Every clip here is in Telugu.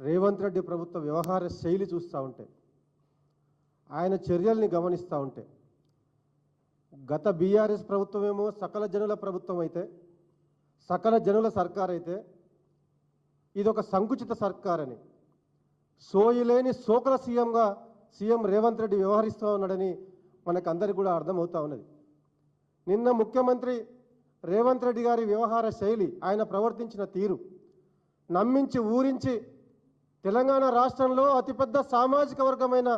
రేవంత్ రెడ్డి ప్రభుత్వ వ్యవహార శైలి చూస్తూ ఉంటే ఆయన చర్యల్ని గమనిస్తూ ఉంటే గత బీఆర్ఎస్ ప్రభుత్వమేమో సకల జనుల ప్రభుత్వం అయితే సకల జనుల సర్కార్ అయితే ఇది ఒక సంకుచిత సర్కార్ అని సోయిలేని సోకల సీఎంగా సీఎం రేవంత్ రెడ్డి వ్యవహరిస్తూ ఉన్నాడని మనకు అందరికీ కూడా అర్థమవుతా ఉన్నది. నిన్న ముఖ్యమంత్రి రేవంత్ రెడ్డి గారి వ్యవహార శైలి ఆయన ప్రవర్తించిన తీరు నమ్మించి ఊరించి తెలంగాణ రాష్ట్రంలో అతిపెద్ద సామాజిక వర్గమైన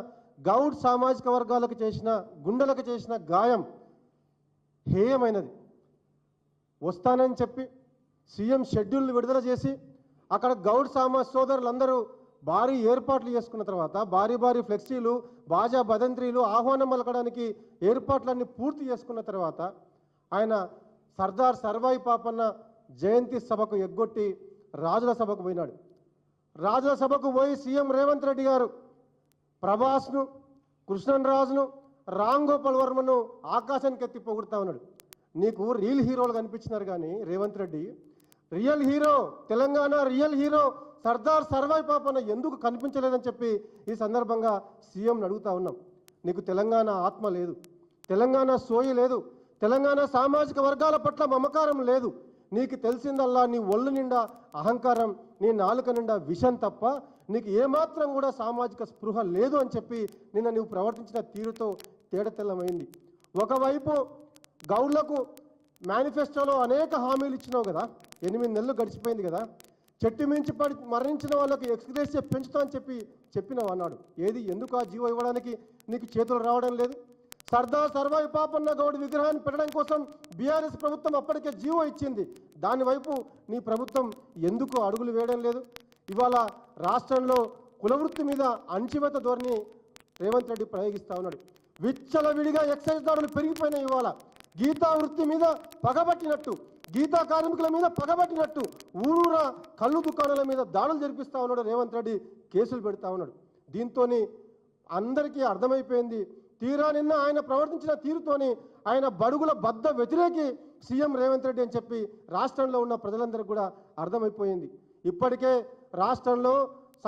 గౌడ్ సామాజిక వర్గాలకు చేసిన గుండెలకు చేసిన గాయం హేయమైనది. వస్తానని చెప్పి సీఎం షెడ్యూల్ విడుదల చేసి అక్కడ గౌడ్ సామాజ సోదరులందరూ భారీ ఏర్పాట్లు చేసుకున్న తర్వాత భారీ భారీ ఫ్లెక్సీలు బాజా భదంత్రీలు ఆహ్వానం పలకడానికి ఏర్పాట్లన్నీ పూర్తి చేసుకున్న తర్వాత ఆయన సర్దార్ సర్వాయి పాపన్న జయంతి సభకు ఎగ్గొట్టి రాజుల సభకు పోయినాడు. రాజ్యసభకు పోయి సీఎం రేవంత్ రెడ్డి గారు ప్రభాస్ను కృష్ణన్ రాజును రామ్ గోపాల్ వర్మను ఆకాశానికి ఎత్తి పొగుడుతా ఉన్నాడు. నీకు రియల్ హీరోలు కనిపించినారు కానీ Revanth Reddy. Real hero Telangana real hero Sardar Sarvai Papanna ఎందుకు కనిపించలేదని చెప్పి ఈ సందర్భంగా సీఎంని అడుగుతా ఉన్నాం. నీకు తెలంగాణ ఆత్మ లేదు. తెలంగాణ సోయి లేదు. తెలంగాణ సామాజిక వర్గాల పట్ల మమకారం లేదు. నీకు తెలిసిందల్లా నీ ఒళ్ళు నిండా అహంకారం నీ నాలుక నిండా విషం తప్ప నీకు ఏమాత్రం కూడా సామాజిక స్పృహ లేదు అని చెప్పి నిన్న నువ్వు ప్రవర్తించిన తీరుతో తేడతెల్లమైంది ఒకవైపు గౌడ్లకు మేనిఫెస్టోలో అనేక హామీలు ఇచ్చినావు కదా ఎనిమిది నెలలు గడిచిపోయింది కదా చెట్టు మించి పడి మరణించిన వాళ్ళకి ఎక్స్గ్రేస్ పెంచుతా అని చెప్పి చెప్పినావు అన్నాడు. ఏది? ఎందుకు ఆ జీవో ఇవ్వడానికి నీకు చేతులు రావడం లేదు? సర్దార్ సర్వాయి పాపన్న గౌడ్ విగ్రహాన్ని పెట్టడం కోసం బీఆర్ఎస్ ప్రభుత్వం అప్పటికే జీవో ఇచ్చింది. దాని వైపు నీ ప్రభుత్వం ఎందుకు అడుగులు వేయడం లేదు? ఇవాళ రాష్ట్రంలో కులవృత్తి మీద అణచివేత ధోరణి రేవంత్ రెడ్డి ప్రయోగిస్తా ఉన్నాడు. విచ్చలవిడిగా ఎక్సైజ్ దాడులు పెరిగిపోయినాయి ఇవాళ. గీతా వృత్తి మీద పగబట్టినట్టు గీతా కార్మికుల మీద పగబట్టినట్టు ఊరూరా కళ్ళు దుకాణాల మీద దాడులు జరిపిస్తా ఉన్నాడు రేవంత్ రెడ్డి కేసులు పెడతా ఉన్నాడు. దీంతో అందరికీ అర్థమైపోయింది తీరా నిన్న ఆయన ప్రవర్తించిన తీరుతోని ఆయన బడుగుల బద్ద వ్యతిరేకి సీఎం రేవంత్ రెడ్డి అని చెప్పి రాష్ట్రంలో ఉన్న ప్రజలందరికీ కూడా అర్థమైపోయింది. ఇప్పటికే రాష్ట్రంలో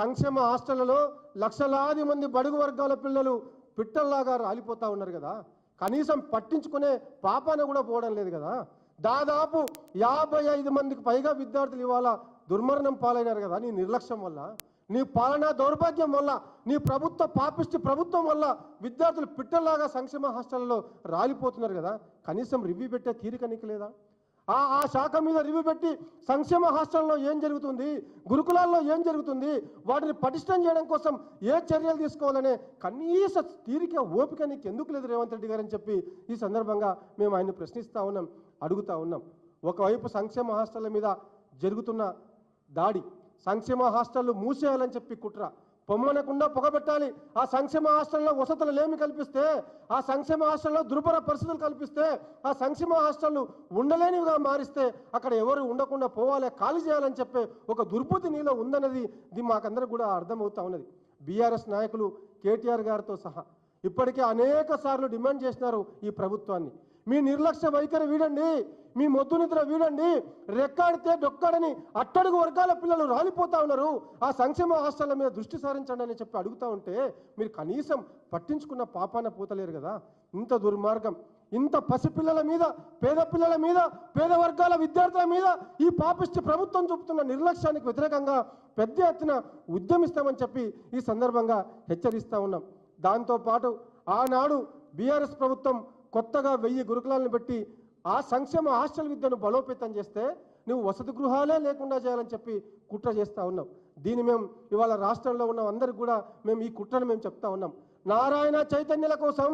సంక్షేమ హాస్టళ్ళలో లక్షలాది మంది బడుగు వర్గాల పిల్లలు పిట్టల్లాగా రాలిపోతా ఉన్నారు కదా. కనీసం పట్టించుకునే పాపాన కూడా పోవడం లేదు కదా. దాదాపు యాభై ఐదు మందికి పైగా విద్యార్థులు ఇవాళ దుర్మరణం పాలైనారు కదా నీ నిర్లక్ష్యం వల్ల. నీ పాలనా దౌర్భాగ్యం వల్ల నీ ప్రభుత్వ పాపిష్టి ప్రభుత్వం వల్ల విద్యార్థులు పిట్టల్లాగా సంక్షేమ హాస్టల్లో రాలిపోతున్నారు కదా. కనీసం రివ్యూ పెట్టే తీరిక నీకు లేదా? ఆ ఆ శాఖ మీద రివ్యూ పెట్టి సంక్షేమ హాస్టల్లో ఏం జరుగుతుంది? గురుకులాల్లో ఏం జరుగుతుంది? వాటిని పటిష్టం చేయడం కోసం ఏ చర్యలు తీసుకోవాలనే కనీస తీరిక ఓపిక నీకు ఎందుకు లేదు రేవంత్ రెడ్డి గారు అని చెప్పి ఈ సందర్భంగా మేము ఆయన్ని ప్రశ్నిస్తూ ఉన్నాం అడుగుతా ఉన్నాం. ఒకవైపు సంక్షేమ హాస్టళ్ళ మీద జరుగుతున్న దాడి సంక్షేమ హాస్టళ్ళు మూసేయాలని చెప్పి కుట్ర. పొమ్మనకుండా పొగబెట్టాలి. ఆ సంక్షేమ హాస్టల్లో వసతులు లేమి కల్పిస్తే ఆ సంక్షేమ హాస్టల్లో దుర్భర పరిస్థితులు కల్పిస్తే ఆ సంక్షేమ హాస్టళ్ళు ఉండలేనివిగా మారిస్తే అక్కడ ఎవరు ఉండకుండా పోవాలి ఖాళీ చేయాలని చెప్పే ఒక దుర్బుద్ధి నీలో ఉందన్నది ఇది మాకందరికి కూడా అర్థమవుతా ఉన్నది. బీఆర్ఎస్ నాయకులు కేటీఆర్ గారితో సహా ఇప్పటికే అనేక సార్లు డిమాండ్ చేసినారు ఈ ప్రభుత్వాన్ని. మీ నిర్లక్ష్య వైఖరి వీడండి మీ మొద్దు నిద్ర వీడండి రెక్కాడితే డొక్కాడని అట్టడుగు వర్గాల పిల్లలు రాలిపోతా ఉన్నారు. ఆ సంక్షేమ హాస్టళ్ళ మీద దృష్టి సారించండి అని చెప్పి అడుగుతా ఉంటే మీరు కనీసం పట్టించుకున్న పాపాన పోతలేరు కదా. ఇంత దుర్మార్గం ఇంత పసిపిల్లల మీద పేద పిల్లల మీద పేద వర్గాల విద్యార్థుల మీద ఈ పాపిష్టి ప్రభుత్వం చూపుతున్న నిర్లక్ష్యానికి వ్యతిరేకంగా పెద్ద ఎత్తున ఉద్యమిస్తామని చెప్పి ఈ సందర్భంగా హెచ్చరిస్తూ ఉన్నాం. దాంతోపాటు ఆనాడు బీఆర్ఎస్ ప్రభుత్వం కొత్తగా వెయ్యి గురుకులాలను పెట్టి ఆ సంక్షేమ హాస్టల్ విద్యను బలోపేతం చేస్తే నువ్వు వసతి గృహాలే లేకుండా చేయాలని చెప్పి కుట్ర చేస్తా ఉన్నాం దీన్ని మేము ఇవాళ రాష్ట్రంలో ఉన్న అందరికి కూడా మేము ఈ కుట్రను మేము చెప్తా ఉన్నాం. నారాయణ చైతన్యుల కోసం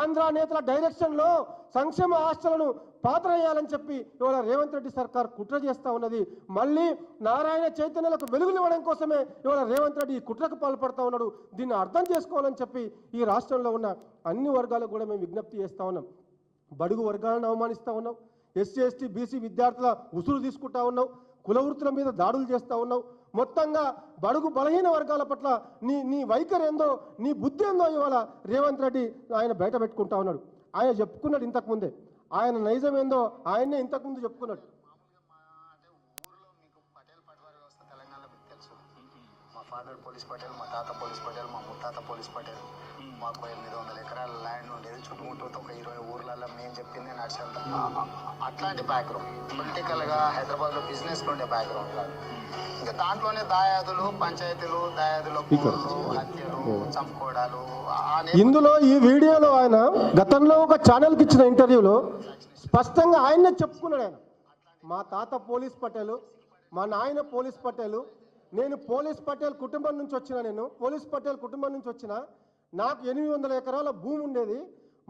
ఆంధ్ర నేతల డైరెక్షన్లో సంక్షేమ ఆస్తులను పాత్ర వేయాలని చెప్పి ఇవాళ రేవంత్ రెడ్డి సర్కార్ కుట్ర చేస్తా ఉన్నది. మళ్ళీ నారాయణ చైతన్యులకు వెలుగునివ్వడం కోసమే ఇవాళ రేవంత్ రెడ్డి ఈ కుట్రకు పాల్పడుతూ ఉన్నాడు. దీన్ని అర్థం చేసుకోవాలని చెప్పి ఈ రాష్ట్రంలో ఉన్న అన్ని వర్గాలకు కూడా మేము విజ్ఞప్తి చేస్తా ఉన్నాం. బడుగు వర్గాలను అవమానిస్తూ ఉన్నాం. ఎస్సీ ఎస్టీ బీసీ విద్యార్థుల ఉసురు తీసుకుంటా ఉన్నావు కుల వృత్తుల మీద దాడులు చేస్తూ ఉన్నావు మొత్తంగా బడుగు బలహీన వర్గాల పట్ల నీ నీ వైఖరి ఏందో నీ బుద్ధి ఏందో ఇవాళ రేవంత్ రెడ్డి ఆయన బయట పెట్టుకుంటా ఉన్నాడు. ఆయన చెప్పుకున్నాడు ఇంతకుముందే ఆయన నైజం ఏందో ఆయనే ఇంతకుముందు చెప్పుకున్నాడు. మా పటేల్ మా ఫాదర్ పోలీస్ పటేల్ మా తాత పోలీస్ పటేల్ మా ముత్తాత పోలీస్ పటేల్ మాకు ఎనిమిది వందల ఎకరాల ల్యాండ్ ఉండేది. చుట్టుముట్టు ఒక ఇరవై ఊర్లలో మేము చెప్పింది నడిచేంత అట్లాంటి బ్యాక్గ్రౌండ్ పొలిటికల్గా హైదరాబాద్లో బిజినెస్ ఉండే బ్యాక్గ్రౌండ్ కాదు ఇంకా దాంట్లోనే దాయాదులు పంచాయతీలు దాయాదుల హత్యలు చంపుకోవడాలు ఇందులో ఈ వీడియోలో ఆయన గతంలో ఒక ఛానల్కి ఇచ్చిన ఇంటర్వ్యూలో స్పష్టంగా ఆయన్నే చెప్పుకున్నాడు ఆయన. మా తాత పోలీస్ పటేలు మా నాయన పోలీస్ పటేలు నేను పోలీస్ పటేల్ కుటుంబం నుంచి వచ్చిన నేను పోలీస్ పటేల్ కుటుంబం నుంచి వచ్చిన నాకు ఎనిమిది వందల ఎకరాల భూమి ఉండేది.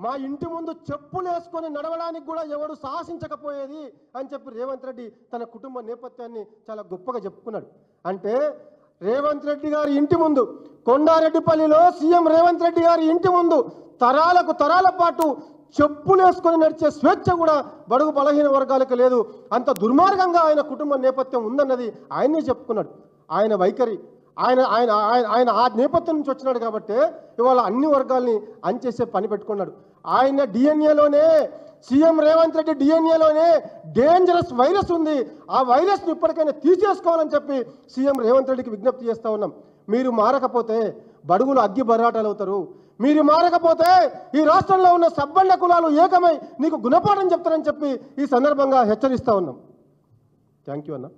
మా ఇంటి ముందు చెప్పులు వేసుకొని నడవడానికి కూడా ఎవడు సాహసించకపోయేది అని చెప్పి రేవంత్ రెడ్డి తన కుటుంబ నేపథ్యాన్ని చాలా గొప్పగా చెప్పుకున్నాడు. అంటే రేవంత్ రెడ్డి గారి ఇంటి ముందు కొండారెడ్డిపల్లిలో సీఎం రేవంత్ రెడ్డి గారి ఇంటి ముందు తరాలకు తరాల పాటు చెప్పులు వేసుకొని నడిచే స్వేచ్ఛ కూడా బడుగు బలహీన వర్గాలకు లేదు. అంత దుర్మార్గంగా ఆయన కుటుంబ నేపథ్యం ఉందన్నది ఆయనే చెప్పుకున్నాడు. ఆయన వైఖరి ఆయన ఆయన ఆయన ఆయన ఆ నేపథ్యం నుంచి వచ్చినాడు కాబట్టి ఇవాళ అన్ని వర్గాల్ని అంచేసే పని పెట్టుకున్నాడు. ఆయన డిఎన్ఏలోనే సీఎం రేవంత్ రెడ్డి డిఎన్ఏలోనే డేంజరస్ వైరస్ ఉంది. ఆ వైరస్ని ఇప్పటికైనా తీసేసుకోవాలని చెప్పి సీఎం రేవంత్ రెడ్డికి విజ్ఞప్తి చేస్తూ ఉన్నాం. మీరు మారకపోతే బడుగులు అగ్గి బర్రాటాలు అవుతారు. మీరు మారకపోతే ఈ రాష్ట్రంలో ఉన్న సబ్బండ కులాలు ఏకమై నీకు గుణపాఠం చెప్తారని చెప్పి ఈ సందర్భంగా హెచ్చరిస్తూ ఉన్నాం. థ్యాంక్ యూ అన్న.